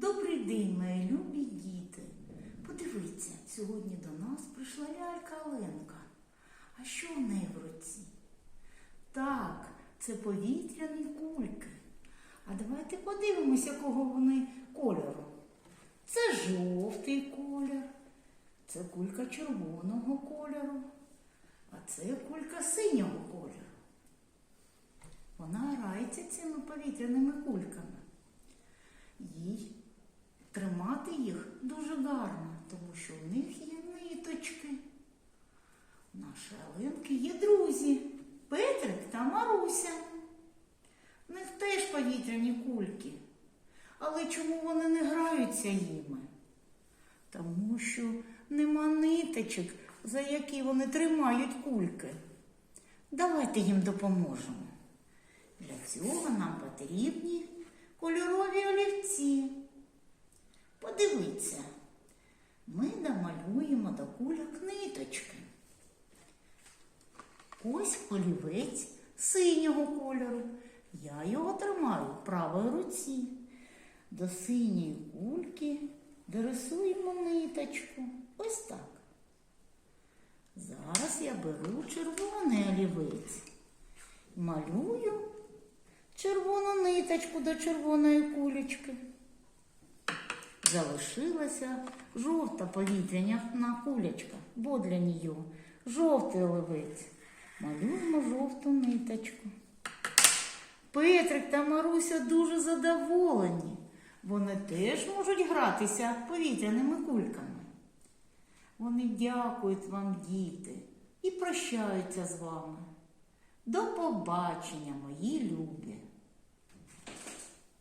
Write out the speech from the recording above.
Добрий день, мої любі діти. Подивіться, сьогодні до нас прийшла лялька Оленка. А що в неї в руці? Так, це повітряні кульки. А давайте подивимося, якого вони кольору. Це жовтий колір, це кулька червоного кольору, а це кулька синього кольору. Вона грається цими повітряними кульками. Тримати їх дуже гарно, тому що в них є ниточки. У нашої Аленки є друзі Петрик та Маруся. В них теж повітряні кульки. Але чому вони не граються їми? Тому що нема ниточок, за які вони тримають кульки. Давайте їм допоможемо. Для цього нам потрібні кольорові олівці. Подивіться, ми намалюємо до кульок ниточки. Ось олівець синього кольору. Я його тримаю в правій руці. До синьої кульки дорисуємо ниточку. Ось так. Зараз я беру червоний олівець. Малюю червону ниточку до червоної кулечки. Залишилася жовта повітряна кулечка, бо для нее жовтий оливець. Малюємо жовту ниточку. Петрик та Маруся дуже задоволені. Вони теж можуть гратися повітряними кульками. Вони дякують вам, діти, і прощаються з вами. До побачення, мої любі!